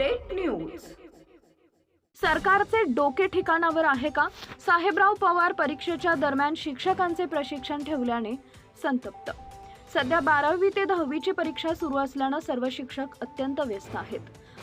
Update news सरकारचे डोके ठिकाणावर आहे का? साहेबराव पवार परीक्षेच्या दरम्यान शिक्षकांचे प्रशिक्षण ठेवल्याने संतप्त. सध्या बारावी ते दहावीची परीक्षा सुरू असल्यानं सर्व शिक्षक अत्यंत व्यस्त आहेत.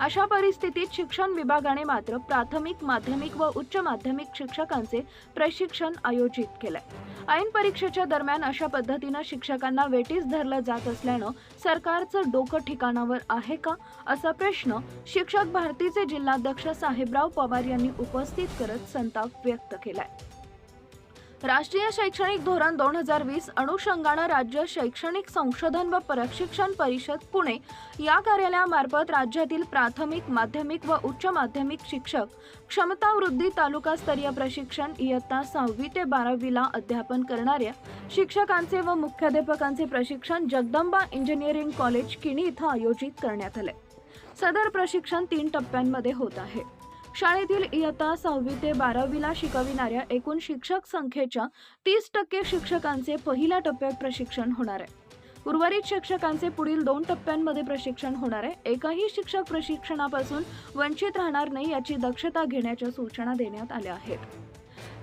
अशा परिस्थितीत शिक्षण विभागाने मात्र प्राथमिक माध्यमिक व उच्च माध्यमिक शिक्षकांचे प्रशिक्षण आयोजित केलंय. ऐन परीक्षेच्या दरम्यान अशा पद्धतीनं शिक्षकांना वेटीस धरलं जात असल्यानं सरकारचं डोकं ठिकाणावर आहे का? असा प्रश्न शिक्षक भारतीचे जिल्हाध्यक्ष साहेबराव पवार यांनी उपस्थित करत संताप व्यक्त केलाय. राष्ट्रीय शैक्षणिक धोरण दोन हजार वीस अनुषंगानं राज्य शैक्षणिक संशोधन व प्रशिक्षण परिषद पुणे या कार्यालयामार्फत राज्यातील प्राथमिक माध्यमिक व उच्च माध्यमिक शिक्षक क्षमता वृद्धी तालुकास्तरीय प्रशिक्षण इयत्ता सहावी ते बारावीला अध्यापन करणाऱ्या शिक्षकांचे व मुख्याध्यापकांचे प्रशिक्षण जगदंबा इंजिनिअरिंग कॉलेज किणी इथं आयोजित करण्यात आले सदर प्रशिक्षण तीन टप्प्यांमध्ये होत आहे. शाळेतील इयत्ता सहावी ते बारावीला शिकविणाऱ्या एकूण शिक्षक संख्येच्या तीस टक्के शिक्षकांचे पहिल्या टप्प्यात प्रशिक्षण होणार आहे. उर्वरित शिक्षकांचे पुढील दोन टप्प्यांमध्ये प्रशिक्षण होणार आहे. एकही शिक्षक प्रशिक्षणापासून वंचित राहणार नाही याची दक्षता घेण्याच्या सूचना देण्यात आल्या आहेत.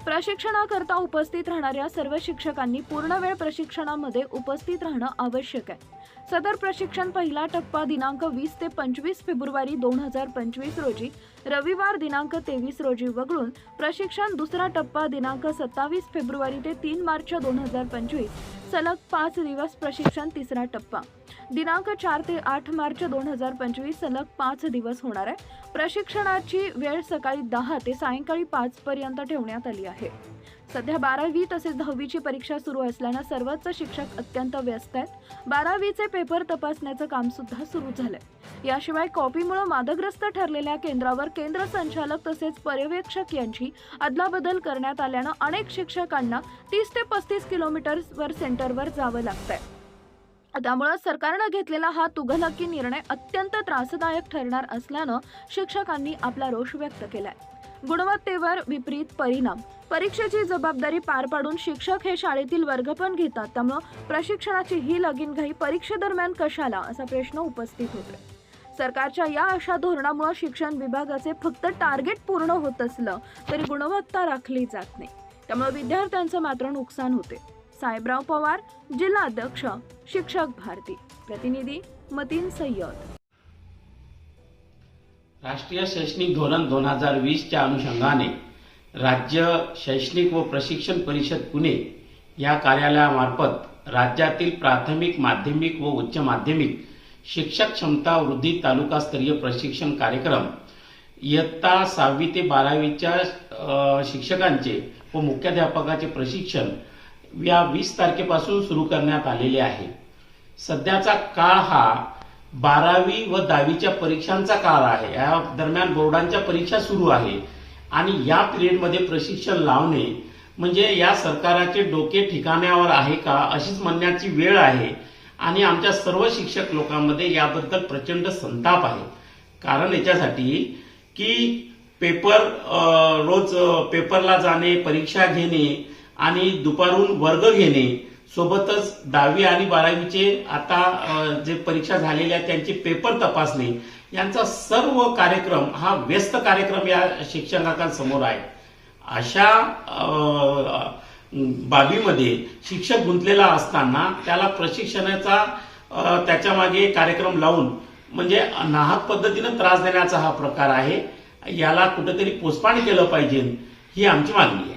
प्रशिक्षणाकरता उपस्थित राहणाऱ्या सर्व शिक्षकांनी पूर्णवेळ प्रशिक्षणामध्ये उपस्थित राहणं आवश्यक आहे. सदर प्रशिक्षण पहिला टप्पा दिनांक वीस ते पंचवीस फेब्रुवारी दोन हजार पंचवीस रोजी रविवार दिनांक तेवीस रोजी वगळून प्रशिक्षण दुसरा टप्पा दिनांक सत्तावीस फेब्रुवारी ते तीन मार्च दोन हजार पंचवीस सलग पाच दिवस प्रशिक्षण तिसरा टप्पा. दिनांक चार ते आठ मार्च दोन हजार पंचवीस सलग पाच दिवस होणार आहे. प्रशिक्षणाची वेळ सकाळी दहा ते सायंकाळी पाच पर्यंत ठेवण्यात आली आहे. सध्या बारावी तसेच दहावीची परीक्षा सुरू असल्यानं सर्वच शिक्षक अत्यंत व्यस्त आहेत. बारावीचे पेपर तपासण्याचं काम सुद्धा सुरू झालंय. याशिवाय कॉपीमुळे मादग्रस्त ठरलेल्या केंद्रावर केंद्र संचालक तसेच पर्यवेक्षक यांची अदलाबदल करण्यात आल्यानं अनेक शिक्षकांना तीस ते पस्तीस किलोमीटरवर सेंटरवर जावं लागतंय. त्यामुळं सरकारनं घेतलेला हा तुघलकी निर्णय अत्यंत त्रासदायक ठरणार असल्यानं शिक्षकांनी आपला रोष व्यक्त केलाय. गुणवत्तेवर विपरीत परिणाम. परीक्षेची जबाबदारी पार पाडून शिक्षक हे शाळेतील वर्ग पण घेतात त्यामुळं प्रशिक्षणाची ही लगीनघाई परीक्षेदरम्यान कशाला? असा प्रश्न उपस्थित होतोय. सरकारच्या या अशा धोरणामुळे शिक्षण विभागाचे फक्त टार्गेट पूर्ण होत असलं तरी गुणवत्ता राखली जात नाही. त्यामुळे विद्यार्थ्यांचं मात्र नुकसान होते साहेबराव पवार जिल्हा अध्यक्ष शिक्षक भारती. प्रतिनिधी मतीन सय्यद. राष्ट्रीय शैक्षणिक धोरण दोन हजार वीसच्या अनुषंगाने राज्य शैक्षणिक व प्रशिक्षण परिषद पुणे या कार्यालयामार्फत राज्यातील प्राथमिक माध्यमिक व उच्च माध्यमिक शिक्षक क्षमता वृद्धी तालुकास्तरीय प्रशिक्षण कार्यक्रम इयत्ता सहावी ते बारावीच्या शिक्षकांचे व मुख्याध्यापकाचे प्रशिक्षण या वीस तारखेपासून सुरू करण्यात आलेले आहे. सध्याचा काळ हा बारावी व दहावीच्या परीक्षांचा काळ आहे. या दरम्यान बोर्डांच्या परीक्षा सुरू आहे. आणि या पिरियडमध्ये प्रशिक्षण लावणे म्हणजे या सरकाराचे डोके ठिकाण्यावर आहे का अशीच म्हणण्याची वेळ आहे. आणि आमच्या सर्व शिक्षक लोकांमध्ये याबद्दल प्रचंड संताप आहे. कारण याच्यासाठी की पेपर रोज पेपरला जाणे परीक्षा घेणे आणि दुपारून वर्ग घेणे सोबतच दहावी आणि बारावीचे आता जे परीक्षा झालेल्या त्यांचे पेपर तपासणे यांचा सर्व कार्यक्रम हा व्यस्त कार्यक्रम या शिक्षकांसमोर आहे. अशा बाबीमध्ये शिक्षक गुंतलेला असताना त्याला प्रशिक्षणाचा त्याच्यामागे कार्यक्रम लावून म्हणजे नाहक पद्धतीनं त्रास देण्याचा हा प्रकार आहे. याला कुठेतरी पोचपाणी केलं पाहिजे ही आमची मागणी आहे.